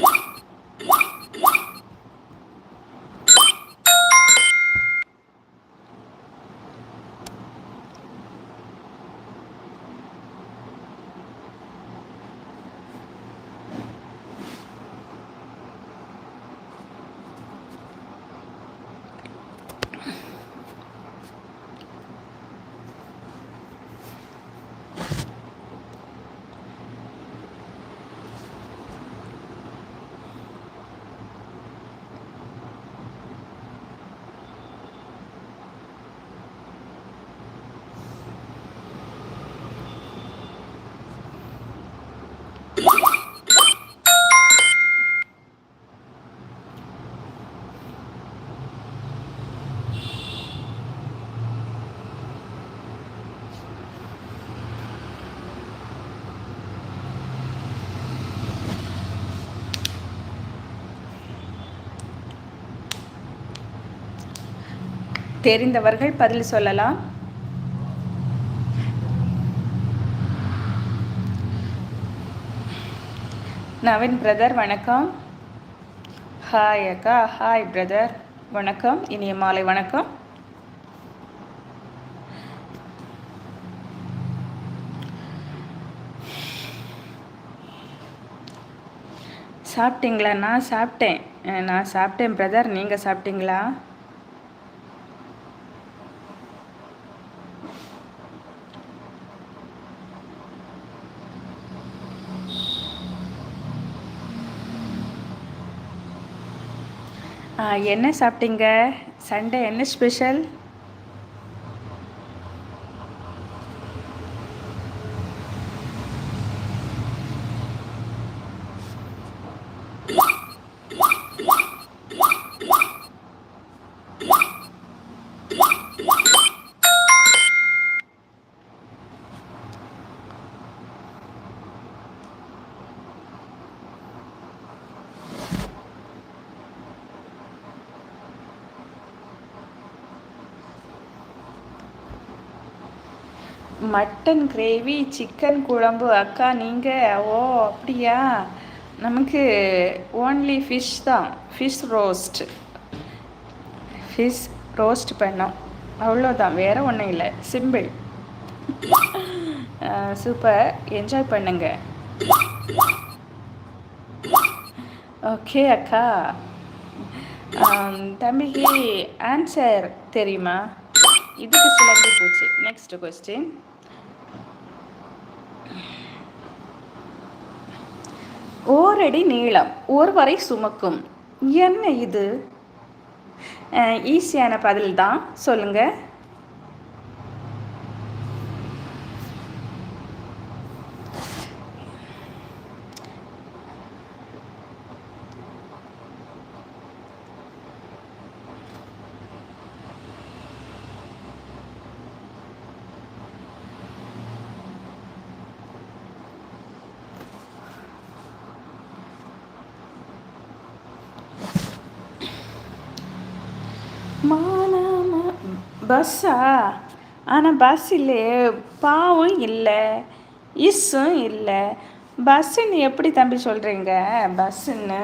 What? தெரிந்தவர்கள் பதில் சொல்லலாம். நவீன் பிரதர் வணக்கம். ஹாய் அக்கா ஹாய் பிரதர் வணக்கம் இனிய மாலை வணக்கம். சாப்பிட்டீங்களா? நான் சாப்பிட்டேன். நான் சாப்பிட்டேன் பிரதர் நீங்கள் சாப்பிட்டீங்களா? என்ன சாப்பிட்டீங்க? சண்டே என்ன ஸ்பெஷல் மட்டன் கிரேவி சிக்கன் குழம்பு. அக்கா நீங்கள் ஓ அப்படியா? நமக்கு ஓன்லி ஃபிஷ் தான். ஃபிஷ் ரோஸ்ட் ஃபிஷ் ரோஸ்ட் பண்ணோம். அவ்வளோதான். வேறு ஒன்றும் இல்லை. சிம்பிள் சூப்பர் என்ஜாய் பண்ணுங்க. ஓகே அக்கா. தம்பிக்கு ஆன்சர் தெரியுமா? இதுக்கு சிலம்பி போச்சு. நெக்ஸ்ட் கொஸ்டின் ஓரடி நீளம் ஒருவரை சுமக்கும். என்ன இது? ஈஸியான பதில் தான் சொல்லுங்கள் பஸ்ஸா ஆனால் பஸ் இல்லையே பாவும் இல்லை இஸ்ஸும் இல்லை. பஸ்ஸுன்னு எப்படி தம்பி சொல்கிறீங்க பஸ்ஸுன்னு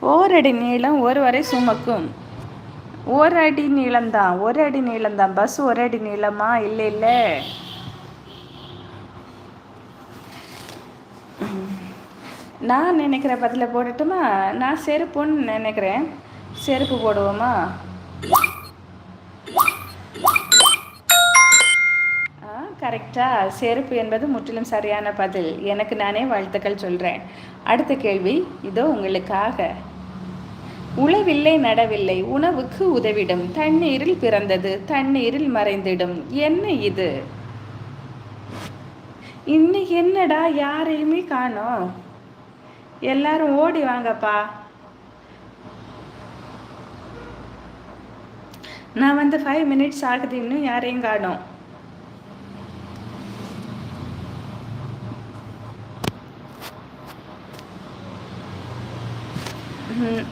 ஓரடி நீளம் ஒரு வரை சுமக்கும். ஒரு அடி நீளம்தான் ஒரு அடி நீளம்தான். பஸ் ஒரு அடி நீளமா? இல்லை இல்லை. நான் நினைக்கிற பதில போடட்டுமா? நான் செருப்புன்னு நினைக்கிறேன். செருப்பு போடுவோமா? கரெக்டாக செருப்பு என்பது முற்றிலும் சரியான பதில். எனக்கு நானே வாழ்த்துக்கள் சொல்கிறேன் அடுத்த கேள்வி இதோ உங்களுக்காக. உழவில்லை நடவில்லை உணவுக்கு உதவிடும். தண்ணீரில் பிறந்தது தண்ணீரில் மறைந்திடும். என்ன இது? இன்னைக்கு என்னடா யாரையுமே காணோம். எல்லாரும் ஓடி வாங்கப்பா. நான் வந்து ஃபைவ் மினிட்ஸ் ஆகுது இன்னும் யாரையும் காணோம்.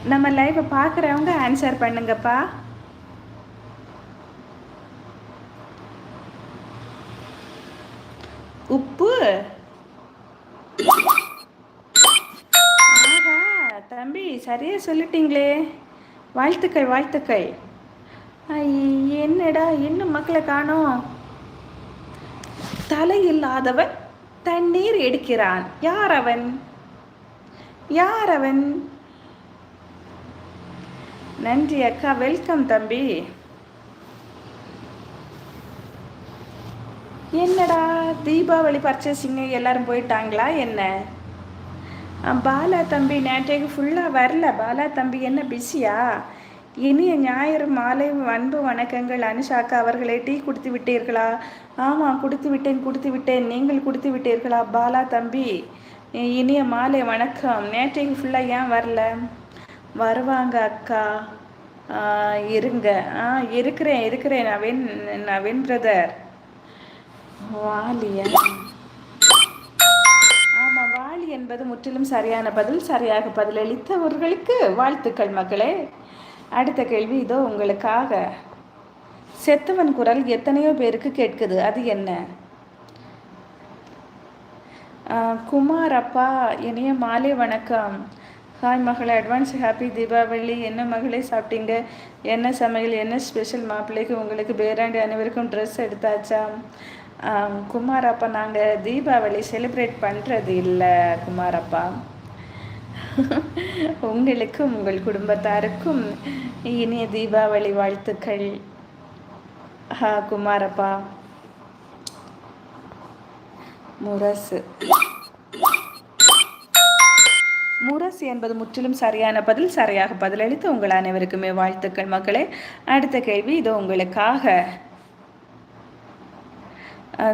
நம்ம லைவை பார்க்குறவங்க ஆன்சர் பண்ணுங்கப்பா. உப்பு. ஆஹா தம்பி சரியா சொல்லிட்டீங்களே. வாழ்த்துக்கள் வாழ்த்துக்கள். ஐ, என்னடா இன்னும் மக்களை காணோம். தலை இல்லாதவன் தண்ணீர் எடுக்கிறான். யார் அவன்? யார் அவன்? நன்றி அக்கா வெல்கம் தம்பி. என்னடா தீபாவளி பர்ச்சேசிங் எல்லாரும் போயிட்டாங்களா என்ன? பாலா தம்பி நேற்றைக்கு ஃபுல்லாக வரல. பாலா தம்பி என்ன பிஸியா இனிய ஞாயிறு மாலை அன்பு வணக்கங்கள் அனுஷாக்கா அவர்களை டீ கொடுத்து விட்டீர்களா? ஆமாம் கொடுத்து விட்டேன் கொடுத்து விட்டேன். நீங்கள் கொடுத்து விட்டீர்களா பாலா தம்பி? இனிய மாலை வணக்கம். நேற்றைக்கு ஃபுல்லாக ஏன் வரல? வருவாங்க அக்கா. இருங்க. ஆ இருக்கிறேன் இருக்கிறேன் நவீன் நவீன் பிரதர் வாலியா ஆமாம் வாலி என்பது முற்றிலும் சரியான பதில் சரியாக பதிலளித்தவர்களுக்கு வாழ்த்துக்கள் மக்களே. அடுத்த கேள்வி இதோ உங்களுக்காக. செத்தவன் குரல் எத்தனையோ பேருக்கு கேட்குது. அது என்ன? குமார் அப்பா இனிய மாலை வணக்கம். ஹாய் மகளே அட்வான்ஸ் ஹாப்பி தீபாவளி. என்ன மகளே சாப்பிட்டீங்க? என்ன சமையல்? என்ன ஸ்பெஷல் மாப்பிள்ளைக்கு உங்களுக்கு பேராண்டி அனைவருக்கும் ட்ரெஸ் எடுத்தாச்சா? குமாரப்பா நாங்கள் தீபாவளி செலிப்ரேட் பண்ணுறது இல்லை குமாரப்பா. உங்களுக்கும் உங்கள் குடும்பத்தாருக்கும் இனிய தீபாவளி வாழ்த்துக்கள். ஹா குமாரப்பா. முரசு. முரசு என்பது முற்றிலும் சரியான பதில் சரியாக பதிலளித்து உங்கள் அனைவருக்குமே வாழ்த்துக்கள் மக்களே. அடுத்த கேள்வி இது உங்களுக்காக.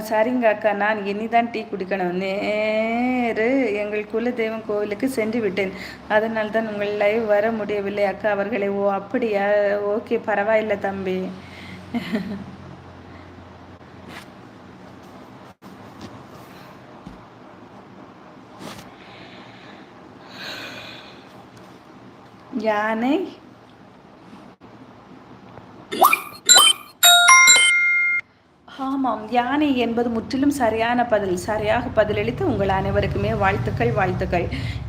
சரிங்க அக்கா நான் இனிதான் டீ குடிக்கணும். நேரு எங்கள் குலதெய்வம் கோவிலுக்கு சென்று விட்டேன். அதனால் தான் உங்கள் லைவ் வர முடியவில்லை அக்கா அவர்களை. ஓ அப்படியா? ஓகே பரவாயில்லை தம்பி. யானை ஆமாம் யானை என்பது முற்றிலும் சரியான பதில். சரியாக பதிலளித்து உங்கள் அனைவருக்குமே வாழ்த்துக்கள் வாழ்த்துக்கள்.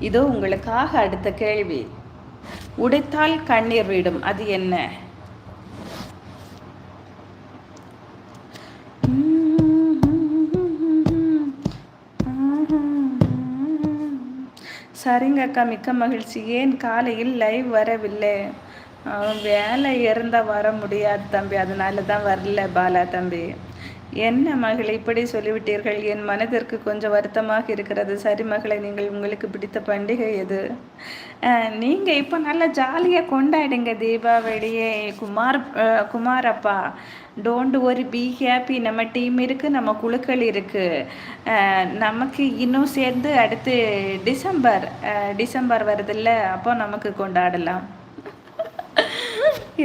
இதோ உங்களுக்காக அடுத்த கேள்வி. உடைத்தால் கண்ணீர் விடும் அது என்ன? சரிங்க அக்கா மிக்க மகிழ்ச்சி. ஏன் காலையில் லைவ் வரவில்லை? வேலை இருந்தால் வர முடியாது தம்பி. அதனால தான் வரல பாலா தம்பி. என்ன மகளை இப்படி சொல்லிவிட்டீர்கள்? என் மனதிற்கு கொஞ்சம் வருத்தமாக இருக்கிறது. சரி மகளை நீங்கள் உங்களுக்கு பிடித்த பண்டிகை எது? நீங்கள் இப்போ நல்லா ஜாலியாக கொண்டாடுங்க தீபாவளியே Kumar Kumarappa don't worry be happy. நம்ம டீம் இருக்குது நம்ம குழுக்கள் இருக்குது நமக்கு இன்னும் சேர்ந்து அடுத்து டிசம்பர் டிசம்பர் வருதில்ல அப்போ நமக்கு கொண்டாடலாம்.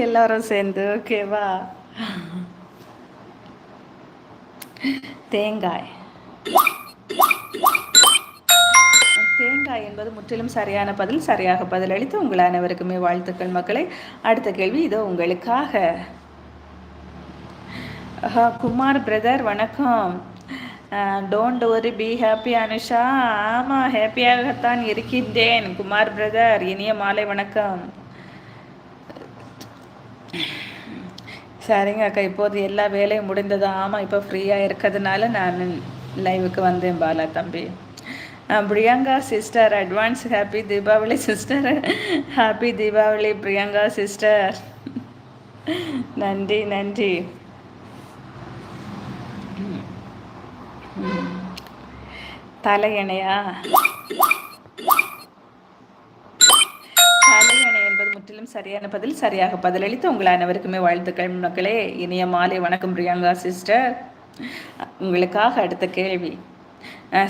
எல்லாரும் சேர்ந்து ஓகேவா? தேங்காய். தேங்காய் என்பது முற்றிலும் சரியான பதில் சரியாக பதிலளித்து உங்கள் அனைவருக்குமே வாழ்த்துக்கள் மக்களை. அடுத்த கேள்வி இதோ உங்களுக்காக. குமார் பிரதர் வணக்கம். Don't worry be happy Anusha. ஆமாம் ஹாப்பியாகத்தான் இருக்கின்றேன். குமார் பிரதர் இனிய மாலை வணக்கம். சரிங்க அக்கா இப்போது எல்லா வேலையும் முடிந்தது? ஆமாம் இப்போ ஃப்ரீயாக இருக்கிறதுனால நான் லைவுக்கு வந்தேன் பாலா தம்பி. Priyanka sister advance happy Deepavali sister happy Deepavali Priyanka sister நன்றி நன்றி. தலையணையா சரியான பதில் சரியாக பதிலளித்து உங்கள் அனைவருக்குமே வாழ்த்துக்கள் மக்களே. இனிய மாலை வணக்கம் பிரியங்கா சிஸ்டர். உங்களுக்காக அடுத்த கேள்வி.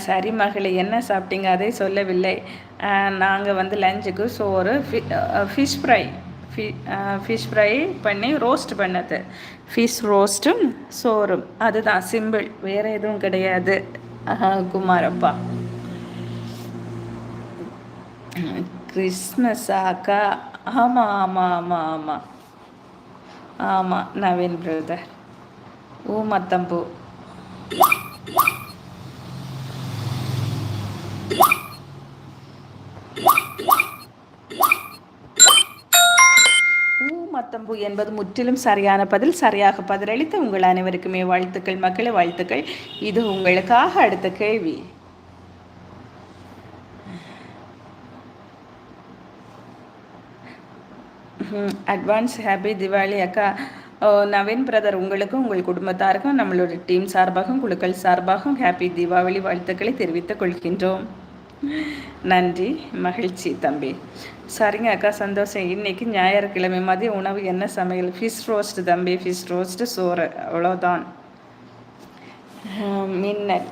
சரி மகளே என்ன சாப்பிட்டீங்க? அதை சொல்லவில்லை. நாங்கள் வந்து லஞ்சுக்கு சோறு ஃபிஷ் ஃப்ரை ஃபிஷ் ஃப்ரை பண்ணி ரோஸ்ட் பண்ணது. ஃபிஷ் ரோஸ்ட்டும் சோறும். அதுதான் சிம்பிள் வேறு எதுவும் கிடையாது. குமாரப்பா. கிறிஸ்மஸாக்கா ஆமாம் ஆமாம் ஆமாம் ஆமாம் ஆமாம் நவீன் பிரதர் ஊ ஊமத்தம்பூ ஊமத்தம்பூ என்பது முற்றிலும் சரியான பதில் சரியாக பதிலளித்து உங்கள் அனைவருக்குமே வாழ்த்துக்கள் மக்களை வாழ்த்துக்கள். இது உங்களுக்காக அடுத்த கேள்வி. அட்வான்ஸ் ஹாப்பி திவாலி அக்கா. நவீன் பிரதர் உங்களுக்கும் உங்கள் குடும்பத்தாருக்கும் நம்மளோட டீம் சார்பாகவும் குழுக்கள் சார்பாகவும் ஹாப்பி தீபாவளி வாழ்த்துக்களை தெரிவித்துக் கொள்கின்றோம். நன்றி மகிழ்ச்சி தம்பி. சரிங்க அக்கா சந்தோஷம். இன்னைக்கு ஞாயிற்றுக்கிழமை மதிய உணவு என்ன சமையல்? ஃபிஷ் ரோஸ்ட் தம்பி ஃபிஷ் ரோஸ்ட் சோறு. அவ்வளோதான் மின்னல்.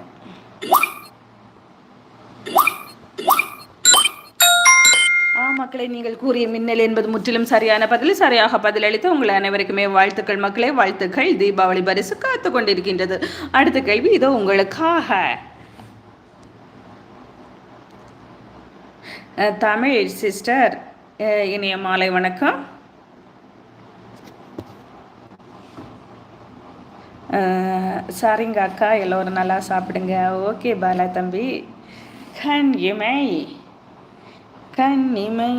மக்களை நீங்கள் கூறிய மின்னல் என்பது முற்றிலும் சரியான பதில். சரியாக பதிலளித்து உங்கள் அனைவருக்குமே வாழ்த்துக்கள் மக்களே. வாழ்த்துக்கள். தீபாவளி பரிசு காத்து கொண்டிருக்கின்றது. அடுத்த கேள்வி இதோ உங்களுக்காக. தமிழ் சிஸ்டர் இனிய மாலை வணக்கம். சரிங்க அக்கா எல்லோரும் நல்லா சாப்பிடுங்க. ஓகே பாலா தம்பி. கண் இமை. கண் இமை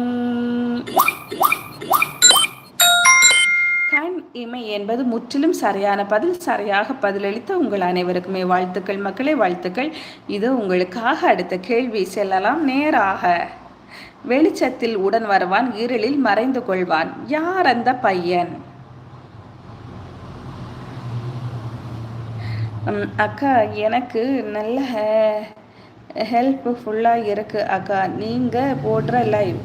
கண் இமை என்பது முற்றிலும் சரியான பதில் சரியாக பதிலளித்த உங்கள் அனைவருக்குமே வாழ்த்துக்கள் மக்களே வாழ்த்துக்கள். இது உங்களுக்காக அடுத்த கேள்வி செல்லலாம். நேராக வெளிச்சத்தில் உடன் வருவான் இருளில் மறைந்து கொள்வான். யார் அந்த பையன்? அக்கா எனக்கு நல்ல ஹெல்ப்ஃபுல்லாக இருக்குது அக்கா. நீங்கள் போடுற லைவ்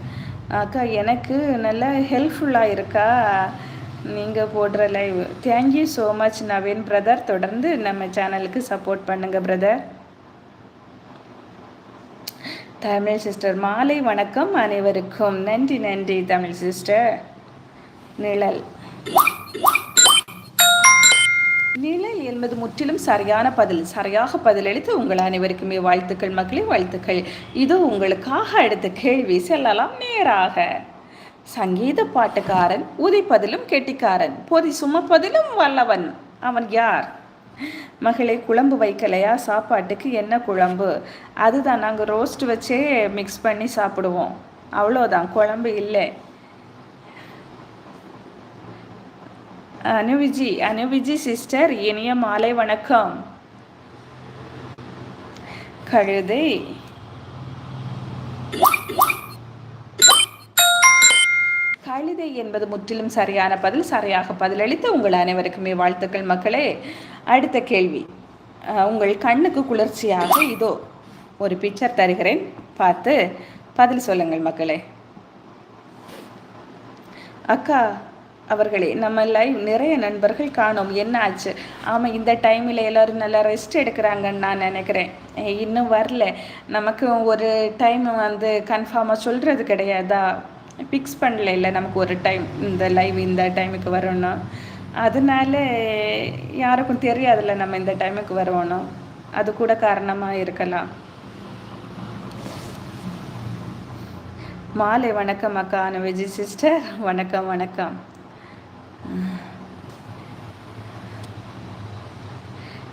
அக்கா எனக்கு நல்ல ஹெல்ப்ஃபுல்லாக இருக்கா? நீங்கள் போடுற live thank you so much Naveen brother தொடர்ந்து நம்ம சேனலுக்கு சப்போர்ட் பண்ணுங்கள் பிரதர் தமிழ் சிஸ்டர் மாலை வணக்கம் அனைவருக்கும். நன்றி நன்றி தமிழ் சிஸ்டர் நிழல். நிழல் என்பது முற்றிலும் சரியான பதில். சரியாக பதிலளித்து உங்கள் அனைவருக்குமே வாழ்த்துக்கள் மக்களே வாழ்த்துக்கள். இது உங்களுக்காக அடுத்த கேள்வி செல்லலாம் நேராக. சங்கீத பாட்டுக்காரன் உதிப்பதிலும் கெட்டிக்காரன் பொதி சுமப்பதிலும் வல்லவன். அவன் யார்? மகளே குழம்பு வைக்கலையா? சாப்பாட்டுக்கு என்ன குழம்பு? அதுதான் நாங்கள் ரோஸ்ட் வச்சே மிக்ஸ் பண்ணி சாப்பிடுவோம். அவ்வளோதான் குழம்பு இல்லை. அனுவிஜி அனுவிஜி சிஸ்டர் இனிய மாலை வணக்கம். கழுதை. கழுதை என்பது முற்றிலும் சரியான பதில் சரியாக பதிலளித்து உங்கள் அனைவருக்குமே வாழ்த்துக்கள் மக்களே. அடுத்த கேள்வி. உங்கள் கண்ணுக்கு குளிர்ச்சியாக இதோ ஒரு பிக்சர் தருகிறேன். பார்த்து பதில் சொல்லுங்கள் மக்களே. அக்கா அவர்களே நம்ம லைவ் நிறைய நண்பர்கள் காணும். என்ன ஆச்சு? ஆமாம் இந்த டைமில் எல்லோரும் நல்லா ரெஸ்ட் எடுக்கிறாங்கன்னு நான் நினைக்கிறேன். இன்னும் வரல. நமக்கு ஒரு டைம் வந்து கன்ஃபார்மாக சொல்கிறது கிடையாதா? ஃபிக்ஸ் பண்ணல இல்லை நமக்கு ஒரு டைம் இந்த லைவ் இந்த டைமுக்கு வரணும் அதனால யாருக்கும் தெரியாதுல்ல நம்ம இந்த டைமுக்கு வருவோணும் அது கூட காரணமாக இருக்கலாம். மாலை வணக்கம் அக்கா விஜய் சிஸ்டர் வணக்கம் வணக்கம்.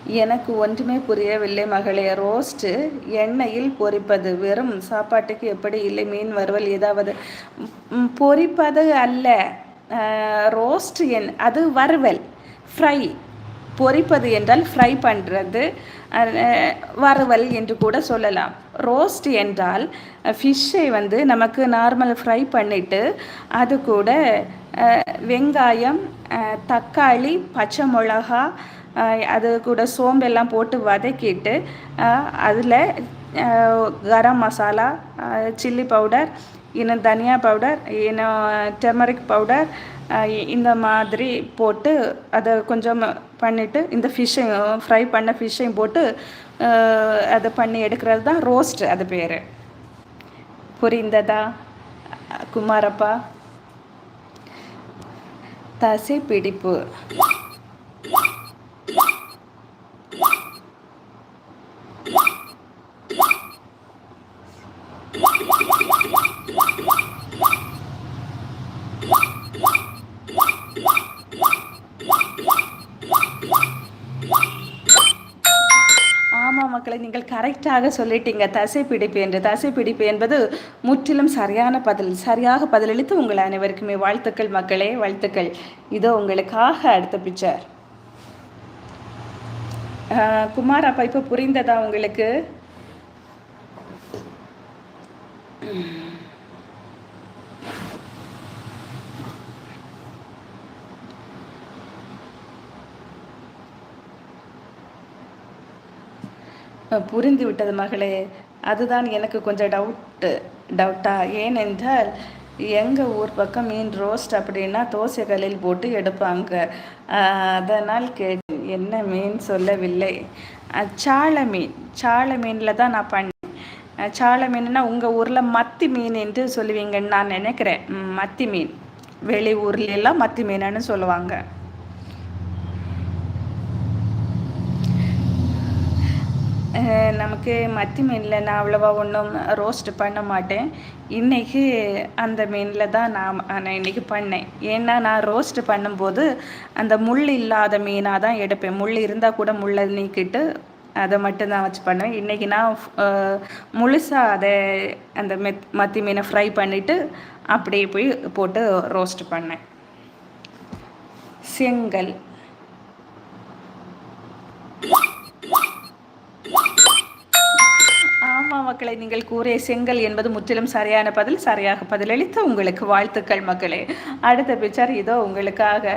எனக்கு ஒன்றுமே புரியவில்லை மகளே. ரோஸ்ட்டு எண்ணெயில் பொரிப்பது. வெறும் சாப்பாட்டுக்கு எப்படி இல்லை? மீன் வறுவல் ஏதாவது. பொரிப்பது அல்ல. ரோஸ்ட் என் அது வறுவல். ஃப்ரை. பொரிப்பது என்றால் ஃப்ரை பண்ணுறது வறுவல் என்று கூட சொல்லலாம். ரோஸ்ட் என்றால் ஃபிஷ்ஷை வந்து நமக்கு நார்மல் ஃப்ரை பண்ணிவிட்டு அது கூட வெங்காயம் தக்காளி பச்சை மிளகா அது கூட சோம்பெல்லாம் போட்டு வதக்கிட்டு அதில் கரம் மசாலா சில்லி பவுடர் இன்னும் தனியா பவுடர் இன்னும் டெர்மரிக் பவுடர் இந்த மாதிரி போட்டு அதை கொஞ்சம் பண்ணிவிட்டு இந்த ஃபிஷ்ஷையும் ஃப்ரை பண்ண ஃபிஷ்ஷையும் போட்டு அதை பண்ணி எடுக்கிறது தான் ரோஸ்ட் அது பேர். புரிந்ததா? குமாரப்பா? தசை பிடிப்பு கரெக்டாக சொல்லிட்டீங்க. தசை பிடிப்பு என்று. தசை பிடிப்பு என்பது முற்றிலும் சரியான பதில். சரியாக பதிலளித்து உங்கள் அனைவருக்குமே வாழ்த்துக்கள் மக்களே வாழ்த்துக்கள். இதோ உங்களுக்காக அடுத்த பிக்சர் குமார் அப்பா இப்போ புரிந்ததா உங்களுக்கு? புரிந்து விட்டது மகளே. அதுதான் எனக்கு கொஞ்சம் டவுட்டு டவுட்டா ஏனென்றால் எங்கள் ஊர் பக்கம் மீன் ரோஸ்ட் அப்படின்னா தோசைகளில் போட்டு எடுப்பாங்க. அதனால் கே என்ன மீன்? சொல்லவில்லை. சால மீன். சால மீனில் தான் நான் பண்ணேன். சால மீன்னா உங்கள் ஊரில் மத்தி மீன் என்று சொல்லுவீங்கன்னு நான் நினைக்கிறேன். மத்தி மீன். வெளி ஊர்லெல்லாம் மத்தி மீனுன்னு சொல்லுவாங்க. நமக்கு மத்தி மீனில் நான் அவ்வளோவா ஒன்றும் ரோஸ்ட் பண்ண மாட்டேன். இன்றைக்கி அந்த மீனில் தான் நான் நான் இன்றைக்கி பண்ணேன். ஏன்னா நான் ரோஸ்ட் பண்ணும்போது அந்த முள் இல்லாத மீனாக தான் எடுப்பேன். முள் இருந்தால் கூட முள்ளை நீக்கிட்டு அதை மட்டும்தான் வச்சு பண்ணுவேன். இன்றைக்கி நான் முழுசாக அதை அந்த மெத் மத்தி மீனை ஃப்ரை பண்ணிவிட்டு அப்படியே போய் போட்டு ரோஸ்ட் பண்ணேன். செங்கல். ஆமாம் மக்களை நீங்கள் கூறிய செங்கல் என்பது முற்றிலும் சரியான பதில் சரியாக பதிலளித்த உங்களுக்கு வாழ்த்துக்கள் மக்களே. அடுத்த பிக்சர் இதோ உங்களுக்காக.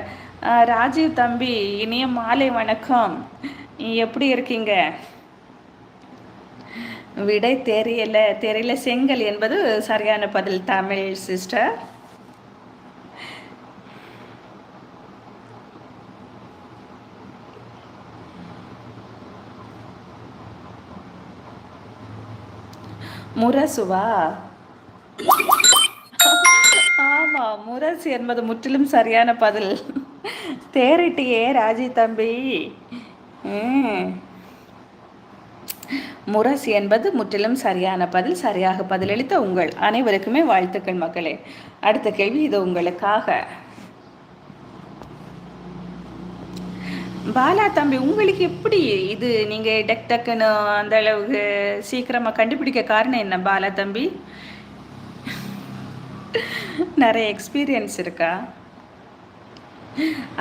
ராஜீவ் தம்பி இனிய மாலை வணக்கம். எப்படி இருக்கீங்க? விடை தெரியல தெரியல. செங்கல் என்பது சரியான பதில் தமிழ் சிஸ்டர் முரசுவா? ஆமா முரசு என்பது முற்றிலும் சரியான பதில். தேரிட்டியே ராஜி தம்பி. முரசு என்பது முற்றிலும் சரியான பதில் சரியாக பதிலளித்த உங்கள் அனைவருக்குமே வாழ்த்துக்கள் மக்களே. அடுத்த கேள்வி இது உங்களுக்காக. பாலா தம்பி உங்களுக்கு எப்படி இது? நீங்கள் டக் டக்குன்னு அந்த அளவுக்கு சீக்கிரமாக கண்டுபிடிக்க காரணம் என்ன பாலா தம்பி? நிறைய எக்ஸ்பீரியன்ஸ் இருக்கா?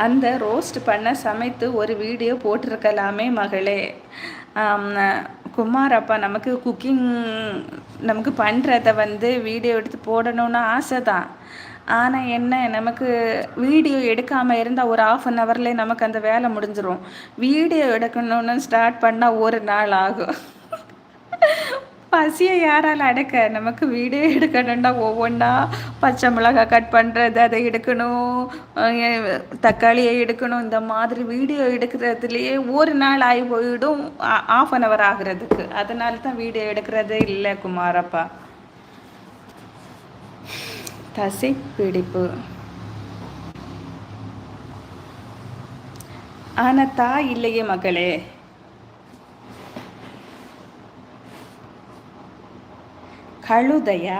அந்த ரோஸ்ட் பண்ண சமைத்து ஒரு வீடியோ போட்டிருக்கலாமே மகளே. குமார் அப்பா நமக்கு குக்கிங் நமக்கு பண்ணுறத வந்து வீடியோ எடுத்து போடணும்னு ஆசை தான் ஆனால் என்ன நமக்கு வீடியோ எடுக்காமல் இருந்தால் ஒரு ஆஃப் அன் ஹவர்லேயே நமக்கு அந்த வேலை முடிஞ்சிடும் வீடியோ எடுக்கணும்னு ஸ்டார்ட் பண்ணால் ஒரு நாள் ஆகும். பசியை யாரால் அடக்க? நமக்கு வீடியோ எடுக்கணும்னா ஒவ்வொன்றா பச்சை மிளகாய் கட் பண்ணுறது அதை எடுக்கணும் தக்காளியை எடுக்கணும். இந்த மாதிரி வீடியோ எடுக்கிறதுலையே ஒரு நாள் ஆகி போயிடும் ஆஃப் அன் ஹவர் ஆகுறதுக்கு. அதனால தான் வீடியோ எடுக்கிறதே இல்லை குமாரப்பா. தசை பிடிப்பு. ஆனா தா இல்லையே மகளே. கழுதையா?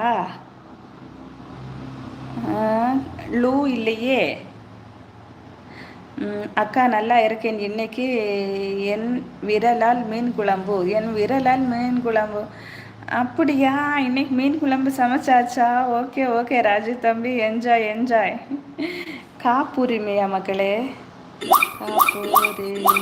லூ இல்லையே. அக்கா நல்லா இருக்கேன். இன்னைக்கு என் விரலால் மீன் குழம்பு. என் விரலால் மீன் குழம்பு. அப்படியா? இன்னைக்கு மீன் குழம்பு சமைச்சாச்சா? ஓகே ஓகே ராஜு தம்பி என்ஜாய் என்ஜாய் காப்புரிமையா மக்களே? காப்புரிமை.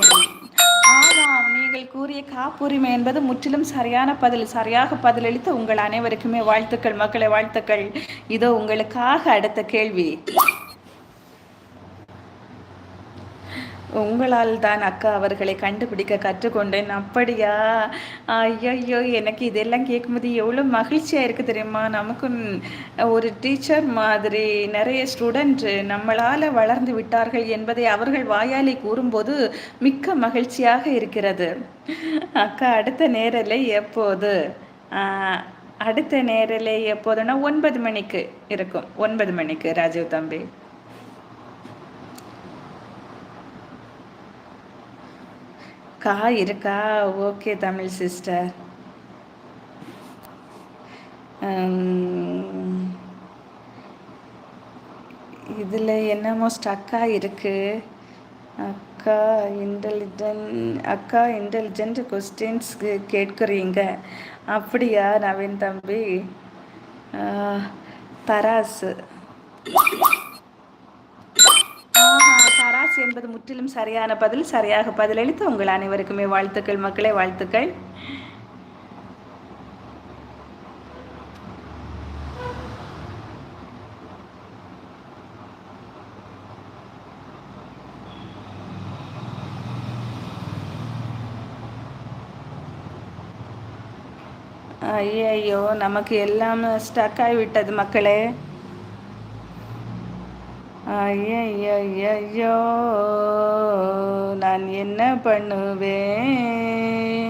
ஆமாம் நீங்கள் கூறிய காப்புரிமை என்பது முற்றிலும் சரியான பதில் சரியாக பதிலளித்த உங்கள் அனைவருக்குமே வாழ்த்துக்கள் மக்களை வாழ்த்துக்கள். இதோ உங்களுக்காக அடுத்த கேள்வி. உங்களால் தான் அக்கா அவர்களை கண்டுபிடிக்க கற்றுக்கொண்டேன். அப்படியா? ஐயோ எனக்கு இதெல்லாம் கேட்கும்போது எவ்வளோ மகிழ்ச்சியாக இருக்குது தெரியுமா? நமக்கும் ஒரு டீச்சர் மாதிரி நிறைய ஸ்டூடெண்ட் நம்மளால் வளர்ந்து விட்டார்கள் என்பதை அவர்கள் வாயாலே கூறும்போது மிக்க மகிழ்ச்சியாக இருக்கிறது. அக்கா அடுத்த நேரில் எப்போது? அடுத்த நேரில் எப்போதுன்னா ஒன்பது மணிக்கு இருக்கும். ஒன்பது மணிக்கு ராஜீவ் தம்பி. கா இருக்கா? Okay Tamil sister. இதில் என்னமோ ஸ்டக்காக இருக்குது அக்கா இன்டெலிஜென்ட் அக்கா இன்டெலிஜென்ட் கொஸ்டின்ஸ் கேட்குறீங்க. அப்படியா நவீன் தம்பி? தராசு என்பது முற்றிலும் சரியான பதில் சரியாக பதிலளித்து உங்கள் அனைவருக்குமே வாழ்த்துக்கள் மக்களே வாழ்த்துக்கள். ஐயோ நமக்கு எல்லாம் ஸ்டக் ஆகிவிட்டது மக்களே. ஐயோ நான் என்ன பண்ணுவேன்?